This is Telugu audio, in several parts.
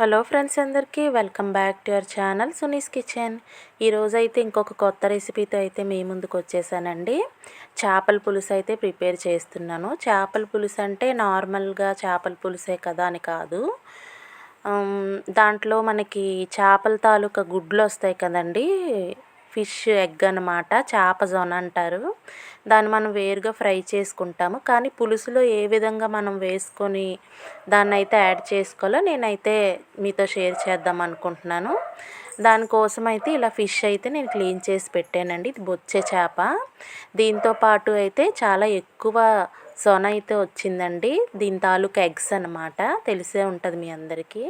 హలో ఫ్రెండ్స్ అందరికీ welcome back to your channel Suni's kitchen. ఈరోజు అయితే ఇంకొక కొత్త రెసిపీతో అయితే మీ ముందుకు వచ్చేసానండి. చేపల పులుసు అయితే ప్రిపేర్ చేస్తున్నాను. చేపల పులుసు అంటే నార్మల్గా చేపల పులుసే కదా అని కాదు. దాంట్లో మనకి చేపల తాలూకా గుడ్లు వస్తాయి కదండి. ఫిష్ ఎగ్ అనమాట చేప జొన అంటారు. దాన్ని మనం వేరుగా ఫ్రై చేసుకుంటాము. కానీ పులుసులో ఏ విధంగా మనం వేసుకొని దాన్ని అయితే యాడ్ చేసుకోవాలో నేనైతే మీతో షేర్ చేద్దాం అనుకుంటున్నాను. దానికోసం అయితే ఇలా ఫిష్ అయితే నేను క్లీన్ చేసి పెట్టానండి. ఇది బొచ్చే చేప. దీంతో పాటు అయితే చాలా ఎక్కువ సొన అయితే వచ్చిందండి. దీని తాలూకా ఎగ్స్ అనమాట తెలిసే ఉంటుంది మీ అందరికీ.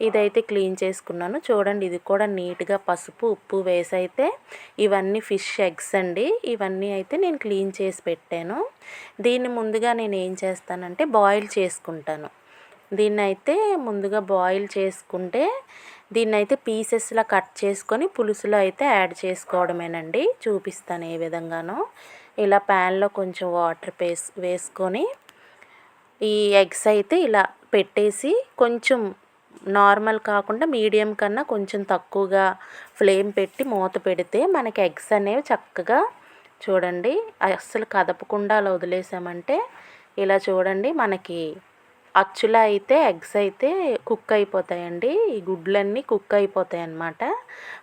ఇదైతే క్లీన్ చేసుకున్నాను. చూడండి ఇది కూడా నీట్గా పసుపు ఉప్పు వేసి అయితే ఇవన్నీ ఫిష్ ఎగ్స్ అండి. ఇవన్నీ అయితే నేను క్లీన్ చేసి పెట్టాను. దీన్ని ముందుగా నేను ఏం చేస్తానంటే బాయిల్ చేసుకుంటాను. దీన్ని అయితే ముందుగా బాయిల్ చేసుకుంటే దీన్ని అయితే పీసెస్లా కట్ చేసుకొని పులుసులో అయితే యాడ్ చేసుకోవడమేనండి. చూపిస్తాను ఏ విధంగానో. ఇలా ప్యాన్లో కొంచెం వాటర్ వేస్ వేసుకొని ఈ ఎగ్స్ అయితే ఇలా పెట్టేసి కొంచెం నార్మల్ కాకుండా మీడియం కన్నా కొంచెం తక్కువగా ఫ్లేమ్ పెట్టి మూత పెడితే మనకి ఎగ్స్ అనేవి చక్కగా చూడండి అస్సలు కదపకుండా అలా వదిలేసామంటే ఇలా చూడండి మనకి అచ్చులా అయితే ఎగ్స్ అయితే కుక్ అయిపోతాయండి. ఈ గుడ్లన్నీ కుక్ అయిపోతాయి అన్నమాట.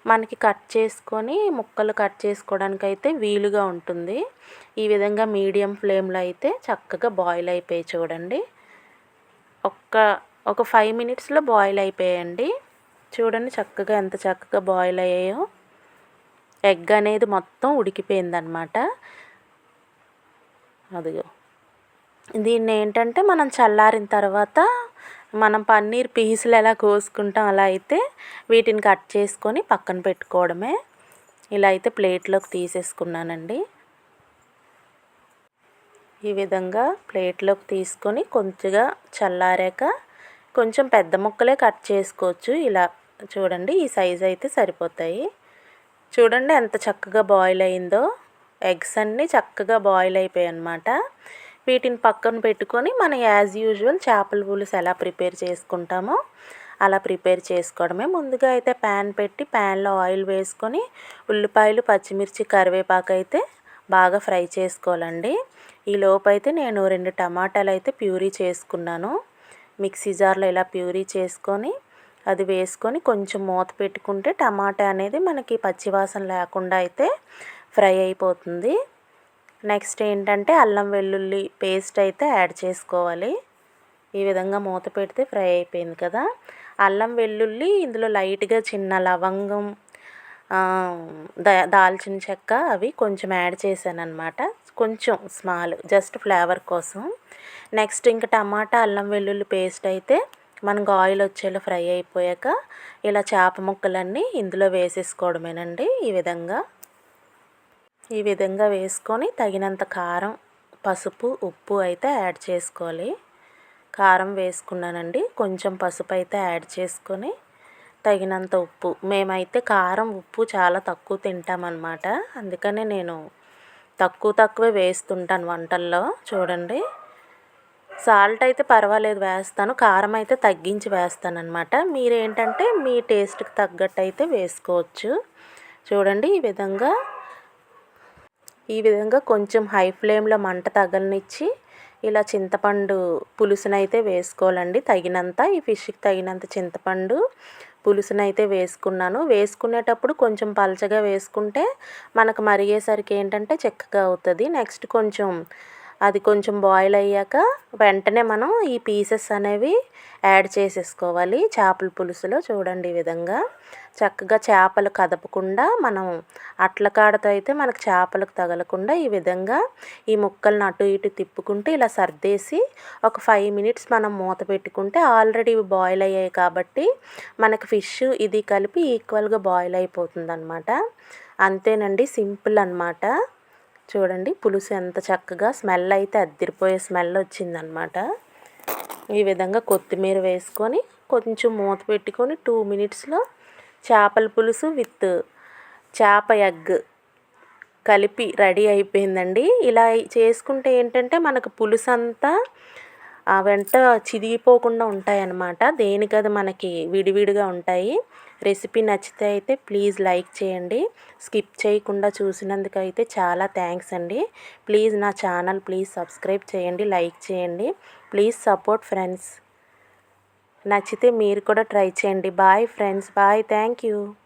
మనకి కట్ చేసుకొని ముక్కలు కట్ చేసుకోవడానికి అయితే వీలుగా ఉంటుంది. ఈ విధంగా మీడియం ఫ్లేమ్లో అయితే చక్కగా బాయిల్ అయిపోయి చూడండి. ఒక్క ఒక ఫైవ్ మినిట్స్లో బాయిల్ అయిపోయాయండి చూడండి చక్కగా ఎంత చక్కగా బాయిల్ అయ్యాయో. ఎగ్ అనేది మొత్తం ఉడికిపోయిందనమాట అదిగో. దీన్ని ఏంటంటే మనం చల్లారిన తర్వాత మనం పన్నీర్ పీసులు ఎలా కోసుకుంటాం అలా అయితే వీటిని కట్ చేసుకొని పక్కన పెట్టుకోవడమే. ఇలా అయితే ప్లేట్లోకి తీసేసుకున్నానండి. ఈ విధంగా ప్లేట్లోకి తీసుకొని కొంచెంగా చల్లారాక కొంచెం పెద్ద ముక్కలే కట్ చేసుకోవచ్చు. ఇలా చూడండి ఈ సైజ్ అయితే సరిపోతాయి. చూడండి ఎంత చక్కగా బాయిల్ అయిందో. ఎగ్స్ అన్నీ చక్కగా బాయిల్ అయిపోయాయి అన్నమాట. వీటిని పక్కన పెట్టుకొని మనం యాజ్ యూజువల్ చేపల పులుసు ఎలా ప్రిపేర్ చేసుకుంటామో అలా ప్రిపేర్ చేసుకోవడమే. ముందుగా అయితే ప్యాన్ పెట్టి ప్యాన్లో ఆయిల్ వేసుకొని ఉల్లిపాయలు పచ్చిమిర్చి కరివేపాకు అయితే బాగా ఫ్రై చేసుకోవాలండి. ఈ లోపు అయితే నేను రెండు టమాటాలు అయితే ప్యూరీ చేసుకున్నాను. మిక్సీ జార్లో ఇలా ప్యూరీ చేసుకొని అది వేసుకొని కొంచెం మూత పెట్టుకుంటే టమాటా అనేది మనకి పచ్చివాసన లేకుండా అయితే ఫ్రై అయిపోతుంది. నెక్స్ట్ ఏంటంటే అల్లం వెల్లుల్లి పేస్ట్ అయితే యాడ్ చేసుకోవాలి. ఈ విధంగా మూత పెడితే ఫ్రై అయిపోయింది కదా. అల్లం వెల్లుల్లి ఇందులో లైట్గా చిన్న లవంగం దా దాల్చిన చెక్క అవి కొంచెం యాడ్ చేశాను అనమాట కొంచెం స్మాల్ జస్ట్ ఫ్లేవర్ కోసం. నెక్స్ట్ ఇంకా టమాటా అల్లం వెల్లుల్లి పేస్ట్ అయితే మనకు ఆయిల్ వచ్చేలా ఫ్రై అయిపోయాక ఇలా చేప ముక్కలన్నీ ఇందులో వేసేసుకోవడమేనండి ఈ విధంగా. ఈ విధంగా వేసుకొని తగినంత కారం పసుపు ఉప్పు అయితే యాడ్ చేసుకోవాలి. కారం వేసుకున్నానండి. కొంచెం పసుపు అయితే యాడ్ చేసుకొని తగినంత ఉప్పు. మేమైతే కారం ఉప్పు చాలా తక్కువ తింటామన్నమాట. అందుకనే నేను తక్కువ తక్కువే వేస్తుంటాను వంటల్లో. చూడండి. సాల్ట్ అయితే పర్వాలేదు వేస్తాను. కారం అయితే తగ్గించి వేస్తాను అనమాట మీరేంటంటే మీ టేస్ట్కి తగ్గట్టు అయితే వేసుకోవచ్చు. చూడండి ఈ విధంగా ఈ విధంగా కొంచెం హై ఫ్లేమ్లో మంట తగలనిచ్చి ఇలా చింతపండు పులుసునైతే వేసుకోవాలండి. తగినంత ఈ ఫిష్కి తగినంత చింతపండు పులుసునైతే వేసుకున్నాను. వేసుకునేటప్పుడు కొంచెం పలచగా వేసుకుంటే మనకు మరిగేసరికి ఏంటంటే చెక్కగా అవుతుంది. నెక్స్ట్ కొంచెం అది కొంచెం బాయిల్ అయ్యాక వెంటనే మనం ఈ పీసెస్ అనేవి యాడ్ చేసేసుకోవాలి. చేపల పులుసులో చూడండి ఈ విధంగా. చక్కగా చేపలు కదపకుండా మనం అట్ల కాడతో అయితే మనకు చేపలకు తగలకుండా ఈ విధంగా ఈ ముక్కలను అటు ఇటు తిప్పుకుంటే ఇలా సర్దేసి ఒక ఫైవ్ మినిట్స్ మనం మూత పెట్టుకుంటే ఆల్రెడీ ఇవి బాయిల్ అయ్యాయి కాబట్టి మనకు ఫిష్ ఇది కలిపి ఈక్వల్గా బాయిల్ అయిపోతుంది అనమాట అంతేనండి సింపుల్ అనమాట చూడండి పులుసు ఎంత చక్కగా స్మెల్ అయితే అద్దరిపోయే స్మెల్ వచ్చిందనమాట. ఈ విధంగా కొత్తిమీర వేసుకొని కొంచెం మూత పెట్టుకొని టూ మినిట్స్లో చేపల పులుసు విత్ చేప ఎగ్ కలిపి రెడీ అయిపోయిందండి. ఇలా చేసుకుంటే ఏంటంటే మనకు పులుసు అంతా వెంట చిదిగిపోకుండా ఉంటాయన్నమాట. దేనికది మనకి విడివిడిగా ఉంటాయి. రెసిపీ నచ్చితే అయితే ప్లీజ్ లైక్ చేయండి. స్కిప్ చేయకుండా చూసినందుకైతే చాలా థ్యాంక్స్ అండి. ప్లీజ్ నా ఛానల్ ప్లీజ్ సబ్స్క్రైబ్ చేయండి లైక్ చేయండి. Please support friends. నచ్చితే మీరు కూడా ట్రై చేయండి. Bye friends. Bye. Thank you.